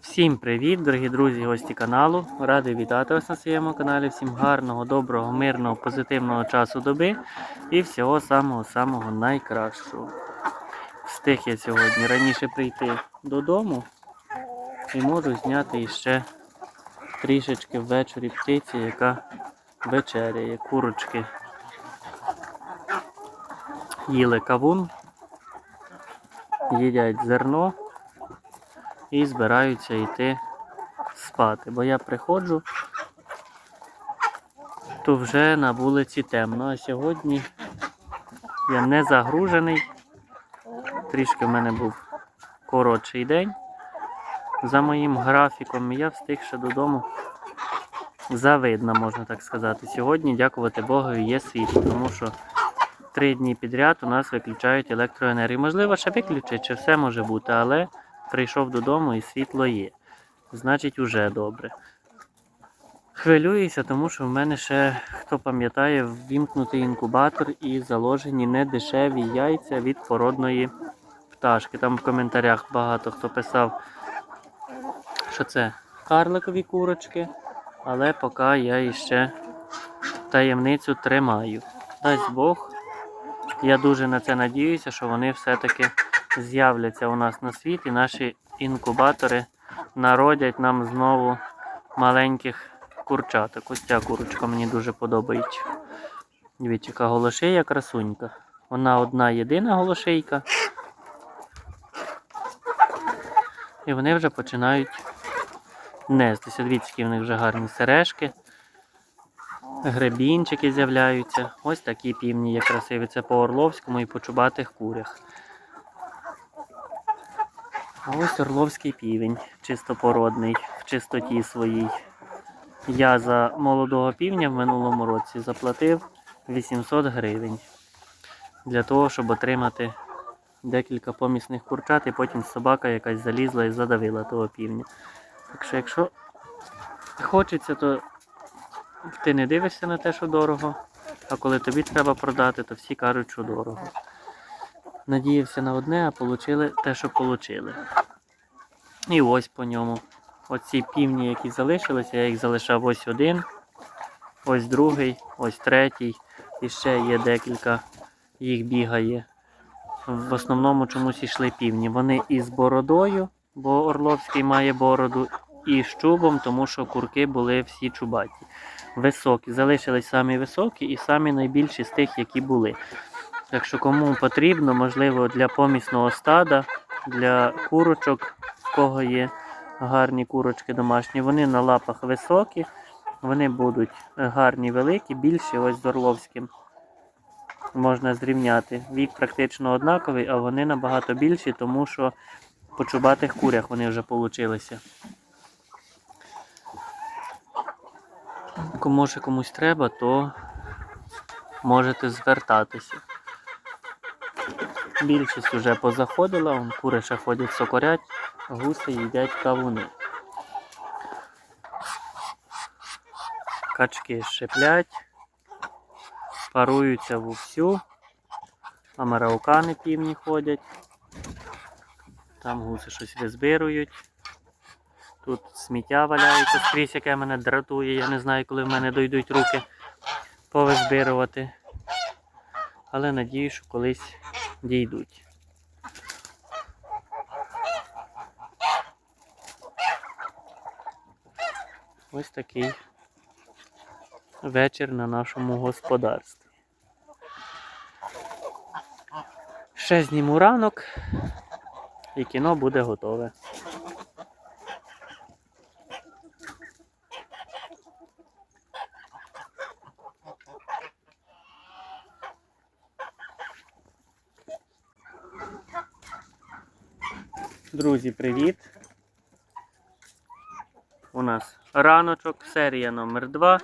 Всім привіт, дорогі друзі, гості каналу. Радий вітати вас на своєму каналі. Всім гарного, доброго, мирного, позитивного часу доби і всього самого-самого найкращого. Встиг я сьогодні раніше прийти додому і можу зняти іще трішечки ввечері птиці, яка вечеряє. Курочки їли кавун, їдять зерно і збираються йти спати. Бо я приходжу, то вже на вулиці темно, а сьогодні я не загружений. Трішки в мене був коротший день. За моїм графіком я встиг ще додому завидно, можна так сказати. Сьогодні, дякувати Богу, є світло, тому що три дні підряд у нас виключають електроенергію. Можливо, ще виключать, чи все може бути, але прийшов додому і світло є. Значить, уже добре. Хвилююся, тому що в мене ще, хто пам'ятає, ввімкнутий інкубатор і заложені недешеві яйця від породної пташки. Там в коментарях багато хто писав, що це карликові курочки, але поки я іще таємницю тримаю. Дасть Бог. Я дуже на це надіюся, що вони все-таки з'являться у нас на світ і наші інкубатори народять нам знову маленьких курчаток. Ось ця курочка мені дуже подобається. Дивіться, яка голошея красунька. Вона одна єдина голошейка. І вони вже починають нестися. Дивіться, які в них вже гарні сережки. Гребінчики з'являються. Ось такі півні є красиві. Це по Орловському і по чубатих курях. А ось Орловський півень, чистопородний, в чистоті своїй. Я за молодого півня в минулому році заплатив 800 гривень для того, щоб отримати декілька помісних курчат, і потім собака якась залізла і задавила того півня. Так що, якщо хочеться, то ти не дивишся на те, що дорого, а коли тобі треба продати, то всі кажуть, що дорого. Надіявся на одне, а отримали те, що отримали. І ось по ньому. Оці півні, які залишилися, я їх залишав ось один, ось другий, ось третій. І ще є декілька, їх бігає. В основному чомусь йшли півні. Вони із бородою, бо Орловський має бороду, і з чубом, тому що курки були всі чубаті. Високі. Залишились самі високі і самі найбільші з тих, які були. Так що кому потрібно, можливо, для помісного стада, для курочок, в кого є гарні курочки домашні, вони на лапах високі, вони будуть гарні, великі, більші, ось з Орловським. Можна зрівняти. Вік практично однаковий, а вони набагато більші, тому що по чубатих курях вони вже получилися. Кому ще комусь треба, то можете звертатися. Більшість вже позаходила, вон кури ще ходять сокорять, гуси їдять кавуни. Качки шиплять, паруються вовсю, амараукани півні ходять, там гуси щось визбирують. Тут сміття валяється скрізь, яке мене дратує. Я не знаю, коли в мене дойдуть руки повизбирувати. Але надію, що колись дійдуть. Ось такий вечір на нашому господарстві. Ще зніму ранок і кіно буде готове. Друзі, привіт! У нас раночок, серія номер 2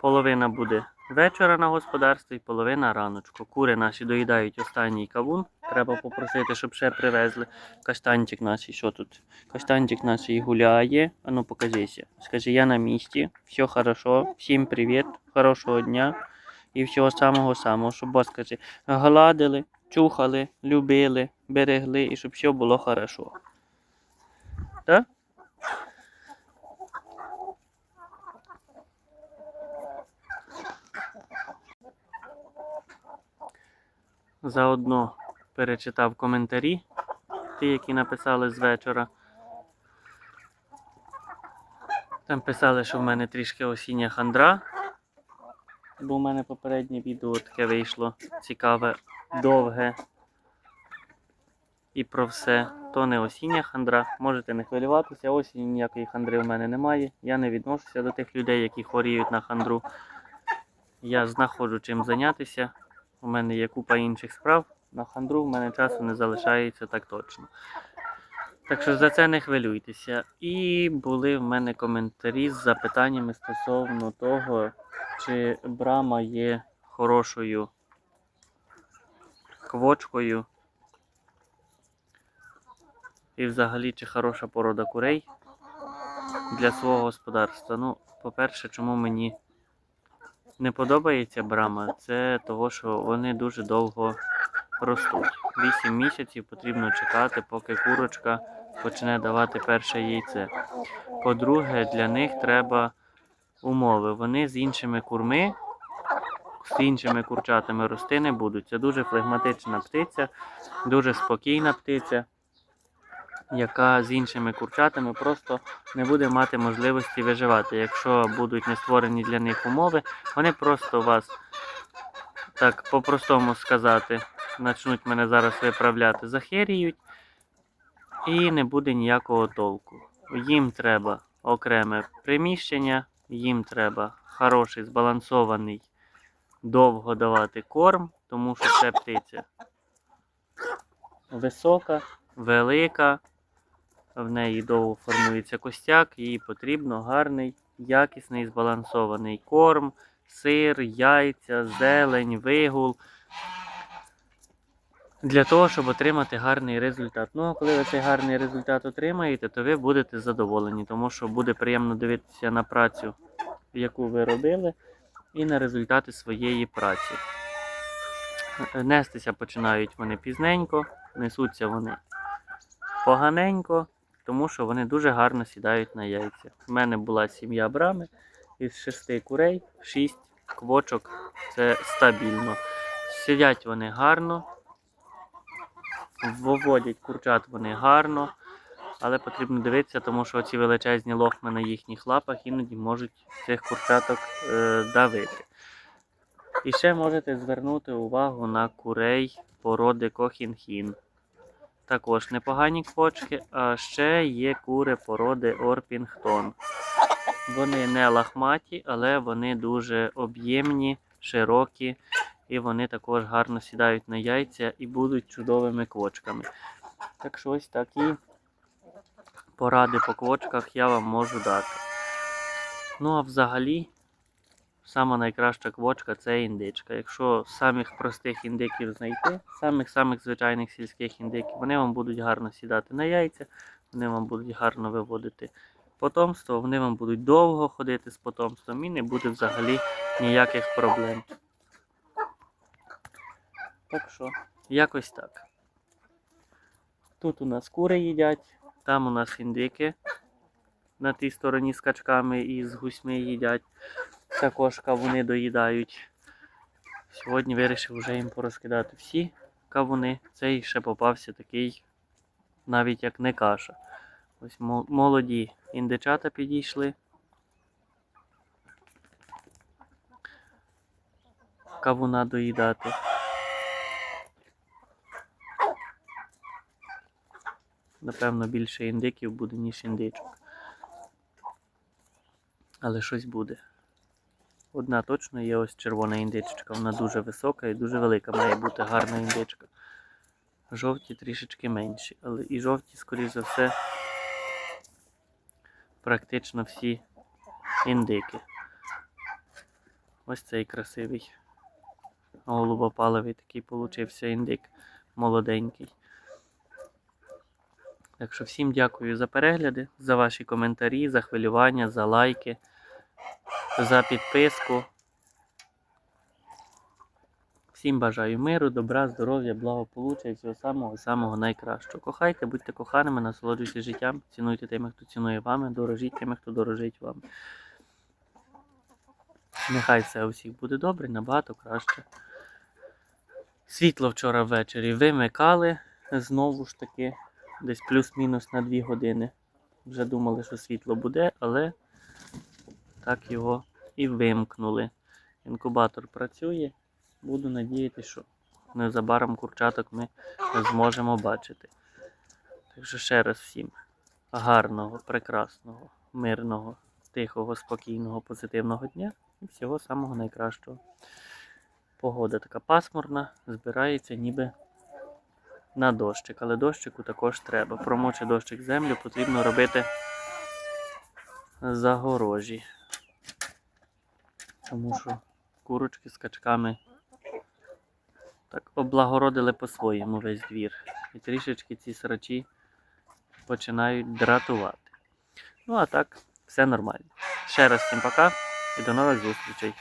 Половина буде вечора на господарстві, половина раночку. Кури наші доїдають останній кавун. Треба попросити, щоб ще привезли. Каштанчик наш, що тут? Каштанчик наш гуляє. А ну покажися. Скажи, я на місці, все хорошо, всім привіт, хорошого дня і всього самого самого, щоб вас скажи, гладили, чухали, любили, берегли і щоб все було хорошо. Так? Заодно перечитав коментарі, ті, які написали з вечора. Там писали, що в мене трішки осіння хандра. Бо в мене попереднє відео таке вийшло цікаве, довге. І про все. То не осіння хандра. Можете не хвилюватися. Осінь ніякої хандри в мене немає. Я не відношуся до тих людей, які хворіють на хандру. Я знаходжу чим зайнятися. У мене є купа інших справ. На хандру в мене часу не залишається так точно. Так що за це не хвилюйтеся. І були в мене коментарі з запитаннями стосовно того, чи брама є хорошою квочкою. І взагалі, чи хороша порода курей для свого господарства. Ну, по-перше, чому мені не подобається брама, це того, що вони дуже довго ростуть. 8 місяців потрібно чекати, поки курочка почне давати перше яйце. По-друге, для них треба умови. Вони з іншими курми, з іншими курчатами рости не будуть. Це дуже флегматична птиця, дуже спокійна птиця, яка з іншими курчатами просто не буде мати можливості виживати. Якщо будуть не створені для них умови, вони просто вас, так по-простому сказати, почнуть мене зараз виправляти, захеріють і не буде ніякого толку. Їм треба окреме приміщення, їм треба хороший, збалансований, довго давати корм, тому що це птиця висока, велика, в неї довго формується костяк, їй потрібно гарний, якісний, збалансований корм, сир, яйця, зелень, вигул. Для того, щоб отримати гарний результат. Ну, а коли ви цей гарний результат отримаєте, то ви будете задоволені, тому що буде приємно дивитися на працю, яку ви робили, і на результати своєї праці. Нестися починають вони пізненько, несуться вони поганенько, тому що вони дуже гарно сідають на яйця. У мене була сім'я брами із шести курей, шість квочок. Це стабільно. Сидять вони гарно, виводять курчат вони гарно, але потрібно дивитися, тому що ці величезні лохми на їхніх лапах іноді можуть цих курчаток е, давити. І ще можете звернути увагу на курей породи Кохінхін. Також непогані квочки, а ще є кури породи Орпінгтон. Вони не лахматі, але вони дуже об'ємні, широкі, і вони також гарно сідають на яйця і будуть чудовими квочками. Так що ось такі поради по квочках я вам можу дати. Ну а взагалі, сама найкраща квочка це індичка. Якщо самих простих індиків знайти, самих-самих звичайних сільських індиків, вони вам будуть гарно сідати на яйця, вони вам будуть гарно виводити потомство, вони вам будуть довго ходити з потомством і не буде взагалі ніяких проблем. Так що, якось так. Тут у нас кури їдять, там у нас індики. На тій стороні з качками і з гусьми їдять. Також кавуни доїдають. Сьогодні вирішив вже їм порозкидати всі кавуни. Цей ще попався такий, навіть як не каша. Ось молоді індичата підійшли. Кавуна доїдати. Напевно, більше індиків буде, ніж індичок. Але щось буде. Одна точно є ось червона індичка. Вона дуже висока і дуже велика має бути гарна індичка. Жовті трішечки менші, але і жовті, скоріш за все, практично всі індики. Ось цей красивий голубопаловий такий получився індик. молоденький. Так що всім дякую за перегляди, за ваші коментарі, за хвилювання, за лайки, за підписку. Всім бажаю миру, добра, здоров'я, благополуччя і всього самого самого найкращого. Кохайте, будьте коханими, насолоджуйтесь життям, цінуйте тими, хто цінує вами, дорожіть тими, хто дорожить вам. Нехай все у всіх буде добре, набагато краще. Світло вчора ввечері вимикали знову ж таки, десь плюс-мінус на 2 години. Вже думали, що світло буде, але так його і вимкнули. Інкубатор працює. Буду надіятися, що незабаром курчаток ми зможемо бачити. Так що ще раз всім гарного, прекрасного, мирного, тихого, спокійного, позитивного дня і всього самого найкращого. Погода така пасмурна, збирається ніби на дощик, але дощику також треба. Промочи дощик землю, потрібно робити загорожі. Тому що курочки з качками так облагородили по-своєму весь двір. І трішечки ці срачі починають дратувати. Ну а так, все нормально. Ще раз всім пока і до нових зустрічей.